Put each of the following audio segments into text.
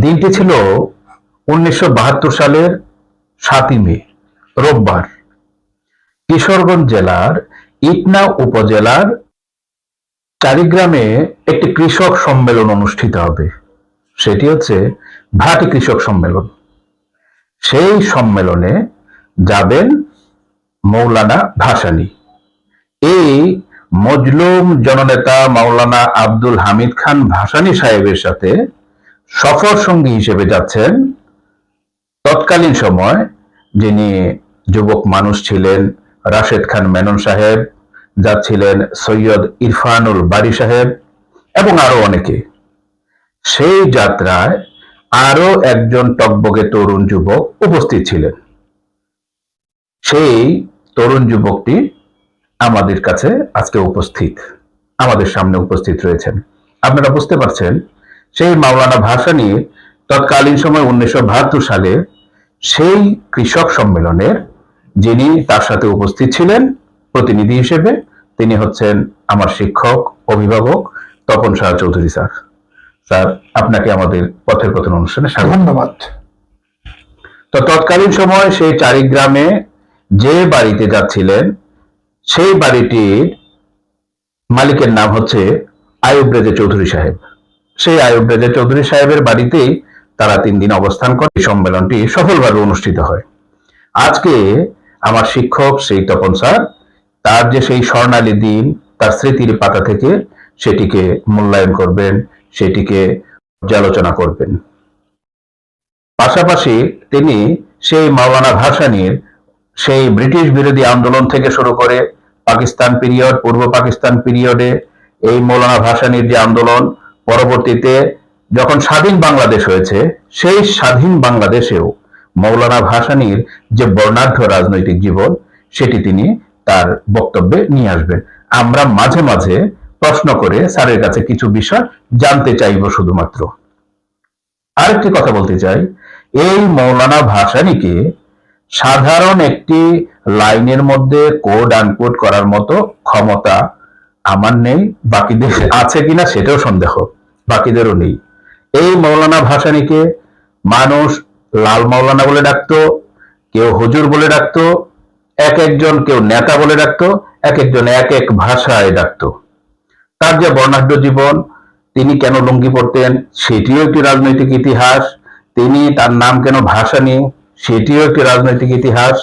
দিনটি ছিল উনিশশো বাহাত্তর সালের সাতই মে, রোববার। কিশোরগঞ্জ জেলার ইটনা উপজেলার চারিগ্রামে একটি কৃষক সম্মেলন অনুষ্ঠিত হবে। সেটি হচ্ছে ভাটি কৃষক সম্মেলন। সেই সম্মেলনে যাবেন মৌলানা ভাসানী। এই মজলুম জননেতা মাওলানা আব্দুল হামিদ খান ভাসানী সাহেবের সাথে সফর সঙ্গী হিসেবে যাচ্ছেন তৎকালীন সময় যিনি যুবক মানুষ ছিলেন রাশেদ খান মেনন সাহেব, যাচ্ছিলেন সৈয়দ ইরফানুল বারি সাহেব এবং আরও অনেকে। সেই যাত্রায় আরও একজন টকবগে তরুণ যুবক উপস্থিত ছিলেন। সেই তরুণ যুবকটি আমাদের কাছে আজকে উপস্থিত, আমাদের সামনে উপস্থিত রয়েছেন। আপনারা বুঝতে পারছেন সেই মাওলানা ভাসানী তৎকালীন সময় উনিশশো সালে সেই কৃষক সম্মেলনের যিনি তার সাথে উপস্থিত ছিলেন প্রতিনিধি হিসেবে তিনি হচ্ছেন আমার শিক্ষক অভিভাবক তপন শাহ চৌধুরী স্যার। স্যার আপনাকে আমাদের পথের কথন অনুষ্ঠানে স্বাগত। ধন্যবাদ। তো তৎকালীন সময় সেই চারিগ্রামে যে বাড়িতে যাচ্ছিলেন সেই বাড়িটির মালিকের নাম হচ্ছে আয়ুব রেজে চৌধুরী সাহেব। সেই আয়ুব রেজে চৌধুরী সাহেবের বাড়িতেই তারা তিন দিন অবস্থান করে। সম্মেলনটি সফলভাবে অনুষ্ঠিত হয়। আজকে আমার শিক্ষক সেই তপন স্যার, তার যে সেই স্বর্ণালী দিন, তার স্মৃতির পাতা থেকে সেটিকে মূল্যায়ন করবেন, সেটিকে পর্যালোচনা করবেন। পাশাপাশি তিনি সেই মাওলানা ভাসানীর সেই ব্রিটিশ বিরোধী আন্দোলন থেকে শুরু করে পাকিস্তান পিরিয়ড, পূর্ব পাকিস্তান পিরিয়ডে এই মৌলানা ভাসানীর যে আন্দোলন পরবর্তীতে যখন স্বাধীন বাংলাদেশ হয়েছে, সেই স্বাধীন বাংলাদেশেও মৌলানা ভাসানীর যে বর্ণাঢ্য রাজনৈতিক জীবন, সেটি তিনি তার বক্তব্যে নিয়ে আসবেন। আমরা মাঝে মাঝে প্রশ্ন করে স্যারের কাছে কিছু বিষয় জানতে চাইব শুধুমাত্র। আরেকটি কথা বলতে চাই, এই মৌলানা ভাসানীকে সাধারণ একটি লাইনের মধ্যে কোড আনকোড করার মতো ক্ষমতা আমার নেই বাকিদের আছে কিনা সেটাও সন্দেহ। বাকিদেরও নেই। এই মৌলানা ভাসানীকে মানুষ লাল মৌলানা বলে ডাকতো, কেউ হুজুর বলে ডাকতো, এক একজন কেউ নেতা বলে ডাকতো, এক একজন এক এক ভাষায় ডাকতো। তার যে বর্ণাঢ্য জীবন, তিনি কেন লুঙ্গি পড়তেন সেটিও একটি রাজনৈতিক ইতিহাস। তিনি তার নাম কেন ভাসানী, সেটিও একটি রাজনৈতিক ইতিহাস।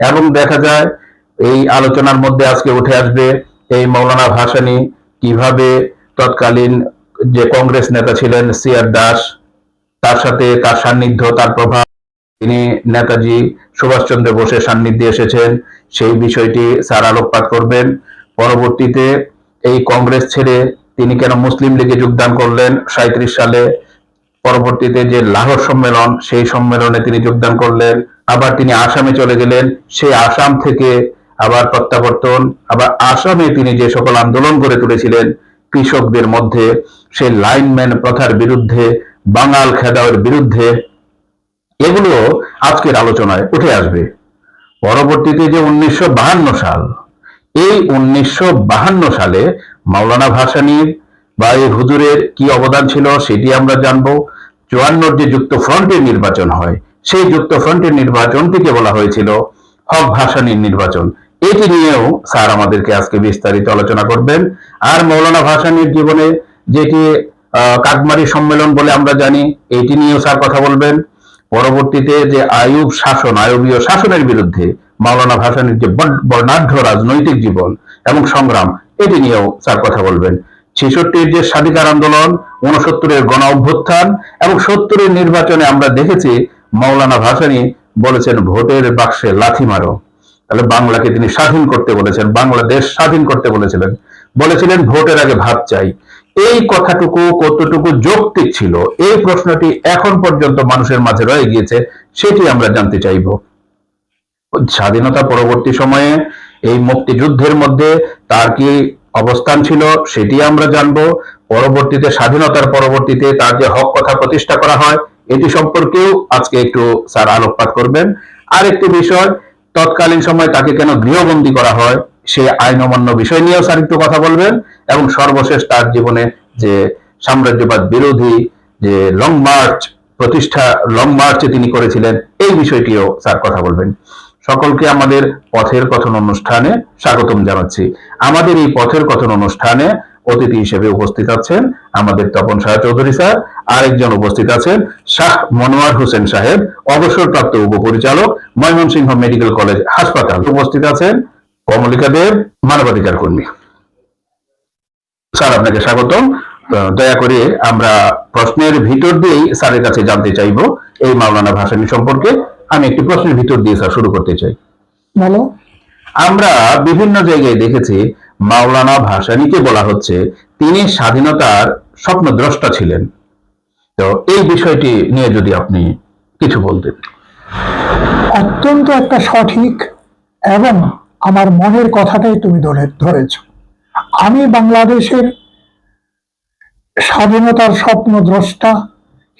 এবং দেখা যায়, এই আলোচনার মধ্যে আজকে উঠে আসবে এই মৌলানা ভাসানী কীভাবে তৎকালীন যে কংগ্রেস নেতা ছিলেন সি আর দাস, তার সাথে তার সান্নিধ্য, তার প্রভাব। তিনি নেতাজি সুভাষচন্দ্র বোসের সান্নিধ্যে এসেছেন। সেই বিষয়টি স্যার আলোকপাত করবেন। পরবর্তীতে এই কংগ্রেস ছেড়ে তিনি কেন মুসলিম লীগে যোগদান করলেন সাঁত্রিশ সালে? পরবর্তীতে যে লাহোর সম্মেলন, সেই সম্মেলনে তিনি যোগদান করলেন। আবার তিনি আসামে চলে গেলেন। সেই আসাম থেকে আবার প্রত্যাবর্তন, আবার আসামে তিনি যে সকল আন্দোলন গড়ে তুলেছিলেন কৃষকদের মধ্যে সেই লাইনম্যান প্রথার বিরুদ্ধে, বাঙাল খেদাওয়ের বিরুদ্ধে, এগুলো আজকের আলোচনায় উঠে আসবে। পরবর্তীতে যে উনিশশো সাল, এই উনিশশো সালে মাওলানা ভাসানীর বা এই হুজুরের কি অবদান ছিল সেটি আমরা জানব। চুয়ান্নর যে যুক্ত ফ্রন্টের নির্বাচন হয়, সেই যুক্ত ফ্রন্টের নির্বাচনটিকে বলা হয়েছিল হক ভাসানীর নির্বাচন। এটি নিয়েও স্যার আমাদেরকে আজকে বিস্তারিত আলোচনা করবেন। আর মৌলানা ভাসানীর জীবনে যেটি কাকমারি সম্মেলন বলে আমরা জানি এটি নিয়েও স্যার কথা বলবেন। পরবর্তীতে যে আয়ুব শাসন আয়ুবীয় শাসনের বিরুদ্ধে মাওলানা ভাসানীর যে বর্ণাঢ্য রাজনৈতিক জীবন এবং সংগ্রাম, এটি নিয়েও স্যার কথা বলবেন। ছেষট্টির যে স্বাধিকার আন্দোলন উনসত্তরের গণ অভ্যুত্থান এবং সত্তরের নির্বাচনে আমরা দেখেছি মাওলানা ভাসানি বলেছেন, ভোটের বাক্সে লাথি মারো। তাহলে বাংলাকে তিনি স্বাধীন করতে বলেছেন, বাংলাদেশ স্বাধীন করতে বলেছিলেন। বলেছিলেন, ভোটের আগে ভাত চাই। এই কথাটুকু কতটুকু যৌক্তিক ছিল। এই প্রশ্নটি এখন পর্যন্ত মানুষের মাঝে রয়ে গিয়েছে, সেটি আমরা জানতে চাইব। স্বাধীনতা পরবর্তী সময়ে, এই মুক্তিযুদ্ধের মধ্যে তার কি অবস্থান ছিল, সেটি আমরা জানব। পরবর্তীতে, স্বাধীনতার পরবর্তীতে তার যে হক কথা প্রতিষ্ঠা করা হয়, এটি সম্পর্কেও আজকে একটু স্যার আলোকপাত করবেন। আর একটি বিষয়, তৎকালীন সময় তাকে কেন গৃহবন্দী করা হয়? সে আইন অমান্য বিষয় নিয়েও স্যার একটু কথা বলবেন এবং সর্বশেষ তার জীবনে যে সাম্রাজ্যবাদ বিরোধী যে লং মার্চ প্রতিষ্ঠা লং মার্চে তিনি করেছিলেন, এই বিষয়টিও স্যার কথা বলবেন। সকলকে আমাদের পথের কথন অনুষ্ঠানে স্বাগতম জানাচ্ছি। আমাদের এই পথের কথন অনুষ্ঠানে অতিথি হিসেবে উপস্থিত আছেন আমাদের তপন শাহ চৌধুরী স্যার, আরেকজন উপস্থিত আছেন শাহ মনোয়ার হোসেন সাহেব, অবসরপ্রাপ্ত উপপরিচালক ময়মনসিংহ মেডিকেল কলেজ হাসপাতাল উপস্থিত আছেন। কমলিকা দেব মানবাধিকার কর্মী। স্যার আপনাকে স্বাগতম। আহ, দয়া করে আমরা প্রশ্নের ভিতর দিয়েই স্যারের কাছে জানতে চাইব এই মাওলানা ভাসানী সম্পর্কে। আমি একটি প্রশ্নের ভিতর দিয়ে স্যার শুরু করতে চাই। আমরা বিভিন্ন জায়গায় দেখেছি মাওলানা ভাসানীকে বলা হচ্ছে তিনি স্বাধীনতার স্বপ্ন স্বপ্নদ্রষ্টা ছিলেন। তো এই বিষয়টি নিয়ে যদি আপনি কিছু বলতেন। অত্যন্ত একটা সঠিক এবং আমার মনের কথাটাই তুমি ধরে, ধরেছ। আমি বাংলাদেশের স্বাধীনতার স্বপ্ন দ্রষ্টা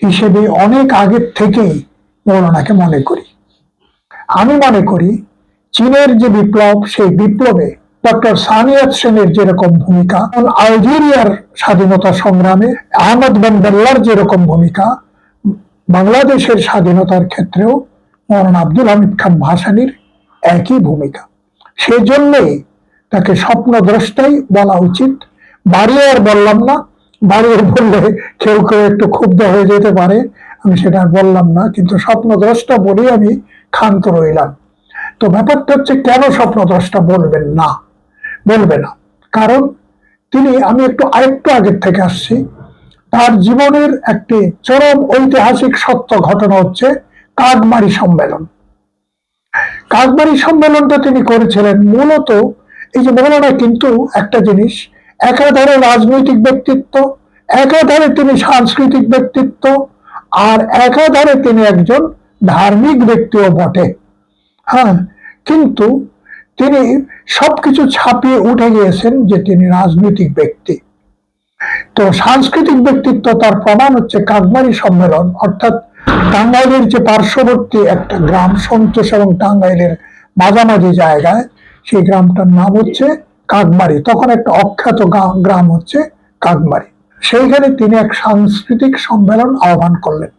হিসেবে অনেক আগের থেকেই মৌলানাকে মনে করি। আমি মনে করি, চীনের যে বিপ্লব, সেই বিপ্লবে ডক্টর সানিয়াত সেনের যেরকম ভূমিকা, আলজেরিয়ার স্বাধীনতা সংগ্রামে আহমদ বেন বেল্লার যেরকম ভূমিকা, বাংলাদেশের স্বাধীনতার ক্ষেত্রেও মৌলানা আব্দুল হামিদ খান ভাসানির একই ভূমিকা। সেজন্যই তাকে স্বপ্ন স্বপ্নদ্রষ্টাই বলা উচিত। বাড়িয়ে আর বললাম না বাড়িয়ে বললে কেউ কেউ একটু ক্ষুব্ধ হয়ে যেতে পারে, আমি সেটা আর বললাম না, কিন্তু স্বপ্নদ্রষ্টা বলেই আমি ক্ষান্ত রইলাম। তো ব্যাপারটা হচ্ছে কেন স্বপ্নদ্রষ্টা বলবেন না? বলবে না। কারণ তিনি, আমি একটু আরেকটু আগের থেকে আসছি, তার জীবনের একটি চরম ঐতিহাসিক সত্য ঘটনা হচ্ছে কাকমারি সম্মেলন। কাকমারি সম্মেলনটা তিনি করেছিলেন। মূলত এই যে মৌলানা কিন্তু একটা জিনিস একাধারে রাজনৈতিক ব্যক্তিত্ব একাধারে তিনি সাংস্কৃতিক ব্যক্তিত্ব, আর একাধারে তিনি একজন ধার্মিক ব্যক্তিও বটে। হ্যাঁ কিন্তু তিনি সবকিছু ছাপিয়ে উঠে গিয়েছেন যে তিনি রাজনৈতিক ব্যক্তি। তো সাংস্কৃতিক ব্যক্তিত্ব তার প্রমাণ হচ্ছে কাকমারি সম্মেলন, অর্থাৎ টাঙ্গাইলের যে পার্শ্ববর্তী একটা গ্রাম সন্তোষ এবং টাঙ্গাইলের মাঝামাঝি জায়গায়, সেই গ্রামটার নাম হচ্ছে কাকমারি তখন একটা অখ্যাত গ্রাম হচ্ছে কাকমারি সেইখানে তিনি এক সাংস্কৃতিক সম্মেলন আহ্বান করলেন।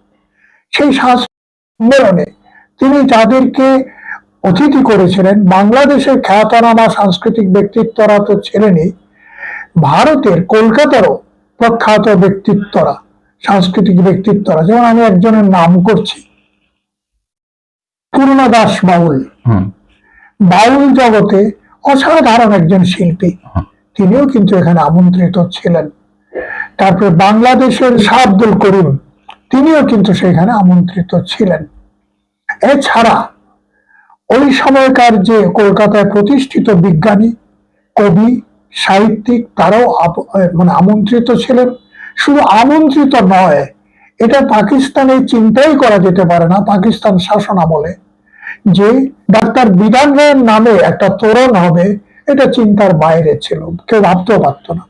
সেই সম্মেলনে তিনি যাদেরকে অতিথি করেছিলেন, বাংলাদেশের খ্যাতনামা সাংস্কৃতিক ব্যক্তিত্বরা তো ছিলেনই, ভারতের কলকাতারও প্রখ্যাত ব্যক্তিত্বরা। সাংস্কৃতিক ব্যক্তিত্বরা যেমন আমি একজনের নাম করছি। পূর্ণা দাস বাউল। বাউল জগতে অসাধারণ একজন শিল্পী। তিনিও কিন্তু এখানে আমন্ত্রিত ছিলেন। তারপরে বাংলাদেশের শাহ আব্দুল করিম তিনিও কিন্তু সেখানে আমন্ত্রিত ছিলেন। এছাড়া ওই সময়কার যে কলকাতায় প্রতিষ্ঠিত বিজ্ঞানী কবি সাহিত্যিক তারাও মানে আমন্ত্রিত ছিলেন। শুধু আমন্ত্রিত নয়, এটা পাকিস্তানে চিন্তাই করা যেতে পারে না, পাকিস্তান শাসন আমলে, যে ডাক্তার বিধান রায়ের নামে একটা তোরণ হবে, এটা চিন্তার বাইরে ছিল, কেউ ভাবতেও পারত না।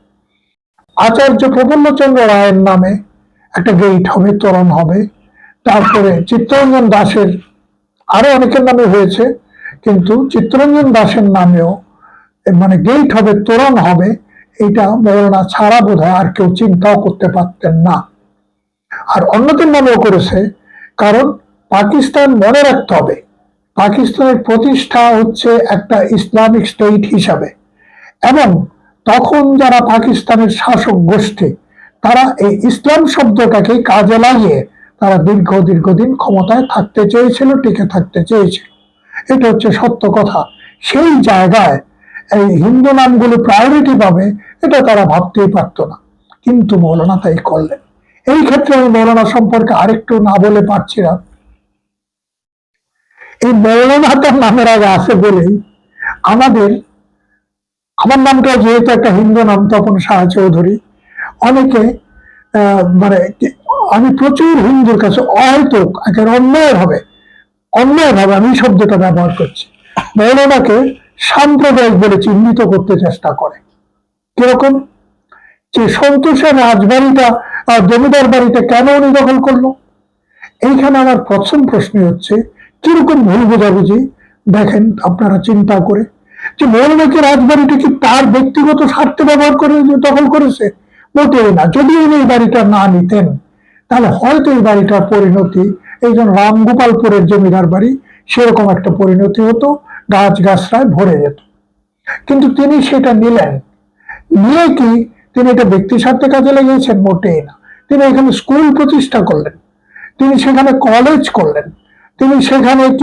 আচার্য প্রফুল্লচন্দ্র রায়ের নামে একটা গেট হবে, তোরণ হবে, তারপরে চিত্তরঞ্জন দাসের আরও অনেকের নামে হয়েছে, কিন্তু চিত্তরঞ্জন দাসের নামেও মানে গেট হবে, তোরণ হবে এটা মৌলানা ছাড়া বোধ আর কেউ চিন্তাও করতে পারতেন না। আর অন্যদের নামেও করেছে, কারণ পাকিস্তান মনে রাখতে হবে, পাকিস্তানের প্রতিষ্ঠা হচ্ছে একটা ইসলামিক স্টেট হিসাবে। এবং তখন যারা পাকিস্তানের শাসক গোষ্ঠী, তারা এই ইসলাম শব্দটাকে কাজে লাগিয়ে তারা দীর্ঘ দীর্ঘদিন ক্ষমতায় থাকতে চেয়েছিল, টিকে থাকতে চেয়েছিল। এটা হচ্ছে সত্য কথা। সেই জায়গায় এই হিন্দু নামগুলো প্রায়োরিটি পাবে, এটা তারা ভাবতেই পারতো না। কিন্তু মৌলানা তাই করলেন। এই ক্ষেত্রে আমি মৌলানা সম্পর্কে আরেকটু না বলে পারছি না। এই মৌলানা তার নামের আগে আছে বলেই আমাদের, আমার নামটা যেহেতু একটা হিন্দু নাম, তপন শাহ চৌধুরী, অনেকে মানে আমি প্রচুর হিন্দুর কাছে অহেতুক একের অন্যায় ভাবে অন্যায় ভাবে আমি শব্দটা ব্যবহার করছি। মৌলানাকে সাম্প্রদায়িক বলে চিহ্নিত করতে চেষ্টা করে। কীরকম? যে সন্তোষের রাজবাড়িটা আর জমিদার বাড়িটা কেন উনি দখল করল? এইখানে আমার প্রথম প্রশ্ন হচ্ছে, কীরকম ভুল বোঝাবুঝি? দেখেন, আপনারা চিন্তা করে, যে মৌলানাকে রাজবাড়িটা কি তার ব্যক্তিগত স্বার্থে ব্যবহার করে দখল করেছে? মোটেই না। যদি উনি এই বাড়িটা না নিতেন, তাহলে হয়তো এই বাড়িটার পরিণতি, এই যেন রামগোপালপুরের জমিদার বাড়ি, সেরকম একটা পরিণতি হতো। গাছ গাছরায় ভরে যেত। কিন্তু তিনি সেটা নিলেন। নিয়ে কি? তিনি এটা ব্যক্তি স্বার্থে কাজে লাগিয়েছেন? মোটেই না। তিনি এখানে স্কুল প্রতিষ্ঠা করলেন। তিনি সেখানে কলেজ করলেন। তিনি সেখানে